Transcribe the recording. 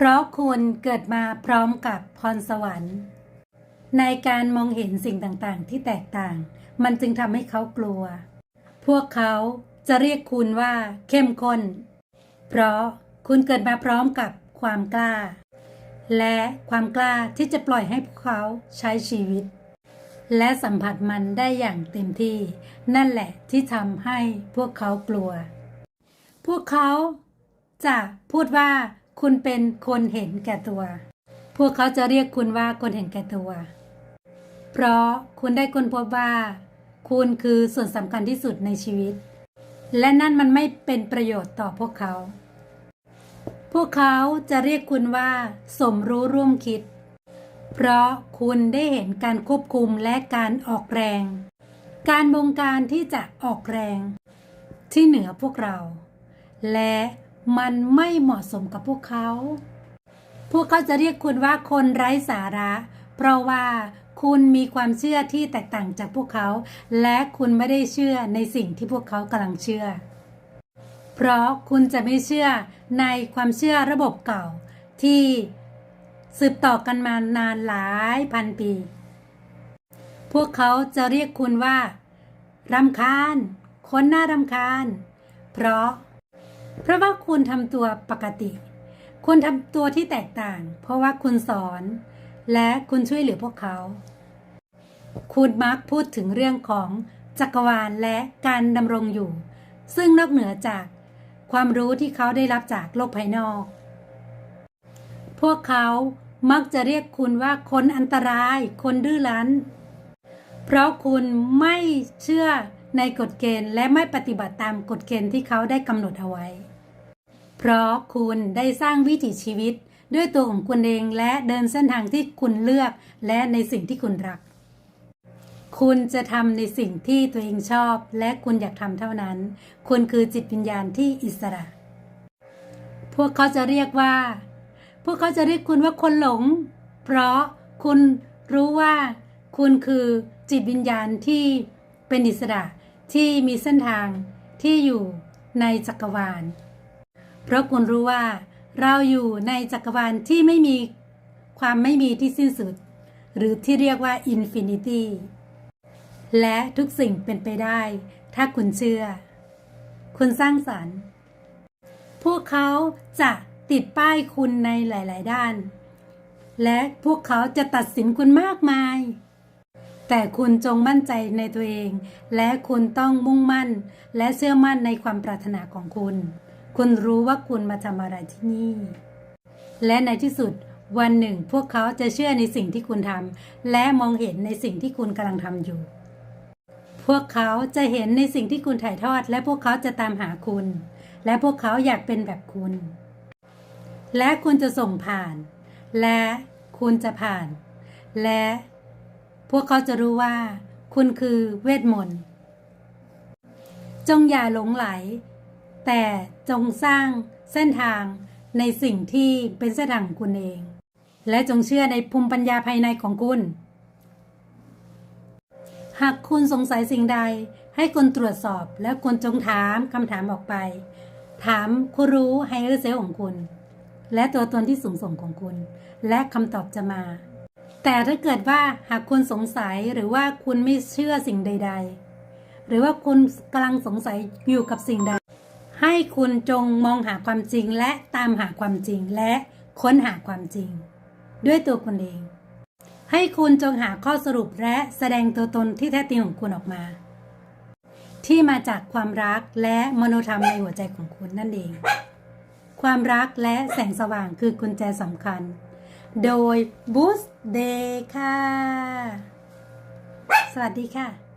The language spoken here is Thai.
เพราะคุณเกิดมาพร้อมกับพรสวรรค์ ในการมองเห็นสิ่งต่างๆ ที่แตกต่าง มันจึงทำให้เขากลัว พวกเขาจะเรียกคุณว่าเข้มข้น เพราะคุณเกิดมาพร้อมกับความกล้า และความกล้าที่จะปล่อยให้พวกเขาใช้ชีวิต และสัมผัสมันได้อย่างเต็มที่ นั่นแหละที่ทำให้พวกเขากลัว พวกเขาจะพูดว่า คุณเป็นคนเห็นแก่ตัว พวกเขาจะเรียกคุณว่าคนเห็นแก่ตัว เพราะคุณได้ค้นพบว่า คุณคือส่วนสำคัญที่สุดในชีวิต และนั่นมันไม่เป็นประโยชน์ต่อพวกเขา พวกเขาจะเรียกคุณว่าสมรู้ร่วมคิด เพราะคุณได้เห็นการควบคุมและการออกแรง การบงการที่จะออกแรง ที่เหนือพวกเรา และ มันไม่เหมาะสมกับพวกเขา พวกเขาจะเรียกคุณว่าคนไร้สาระ เพราะว่าคุณมีความเชื่อที่แตกต่างจากพวกเขา และคุณไม่ได้เชื่อในสิ่งที่พวกเขากำลังเชื่อ เพราะคุณจะไม่เชื่อในความเชื่อระบบเก่า ที่สืบต่อกันมานานหลายพันปี พวกเขาจะเรียกคุณว่ารำคาญ คนน่ารำคาญ เพราะ เพราะว่าคุณทำตัวปกติ คุณทำตัวที่แตกต่าง เพราะว่าคุณสอน และคุณช่วยเหลือพวกเขา คุณมักพูดถึงเรื่องของจักรวาลและการดำรงอยู่ ซึ่งนอกเหนือจากความรู้ที่เขาได้รับจากโลกภายนอก พวกเขามักจะเรียกคุณว่าคนอันตราย คนดื้อรั้น เพราะคุณไม่เชื่อ ในกฎเกณฑ์และไม่ปฏิบัติตามกฎเกณฑ์ที่เขาได้กำหนดเอาไว้ เพราะคุณได้สร้างวิถีชีวิตด้วยตัวของคุณเองและเดินเส้นทางที่คุณเลือกและในสิ่งที่คุณรัก คุณจะทำในสิ่งที่ตัวเองชอบและคุณอยากทำเท่านั้น คุณคือจิตวิญญาณที่อิสระ พวกเขาจะเรียกว่า พวกเขาจะเรียกคุณว่าคนหลง เพราะคุณรู้ว่า คุณคือจิตวิญญาณที่เป็นอิสระ ที่มีเส้นทางที่อยู่ในจักรวาล เพราะคุณรู้ว่า เราอยู่ในจักรวาลที่ไม่มีความไม่มีที่สิ้นสุด หรือที่เรียกว่าอินฟินิตี้และทุกสิ่งเป็นไปได้ ถ้าคุณเชื่อ คุณสร้างสรรค์ พวกเขาจะติดป้ายคุณในหลาย ๆ ด้าน และพวกเขาจะตัดสินคุณมากมาย แต่คุณจงมั่นใจในตัวเอง และคุณต้องมุ่งมั่น และเชื่อมั่นในความปรารถนาของคุณ คุณรู้ว่าคุณมาทำอะไรที่นี่ และในที่สุดวันหนึ่งพวกเขาจะเชื่อในสิ่งที่คุณทำและมองเห็นในสิ่งที่คุณกำลังทำอยู่ พวกเขาจะเห็นในสิ่งที่คุณถ่ายทอด และพวกเขาจะตามหาคุณ และพวกเขาอยากเป็นแบบคุณ และคุณจะส่งผ่าน และคุณจะผ่าน และ พวกเขาจะรู้ว่า คุณคือเวทมนต์ จงอย่าหลงไหล แต่จงสร้างเส้นทางในสิ่งที่เป็นเส้นทางของคุณเอง และจงเชื่อในภูมิปัญญาภายในของคุณ หากคุณสงสัยสิ่งใด ให้คุณตรวจสอบแล้วคุณจงถามคำถามออกไป ถามคุณรู้ไฮเออร์เซลของคุณ และตัวตนที่สูงส่งของคุณ และคำตอบจะมา แต่ถ้าเกิดว่าหากคุณสงสัยหรือว่าคุณไม่เชื่อสิ่งใด ๆ หรือว่าคุณกำลังสงสัยอยู่กับสิ่งใด ให้คุณจงมองหาความจริงและตามหาความจริงและค้นหาความจริง ด้วยตัวคุณเอง ให้คุณจงหาข้อสรุปและแสดงตัวตนที่แท้จริงของคุณออกมา ที่มาจากความรักและมโนธรรมในหัวใจของคุณนั่นเอง ความรักและแสงสว่างคือกุญแจสำคัญ โดยบูสเดย์ค่ะ สวัสดีค่ะ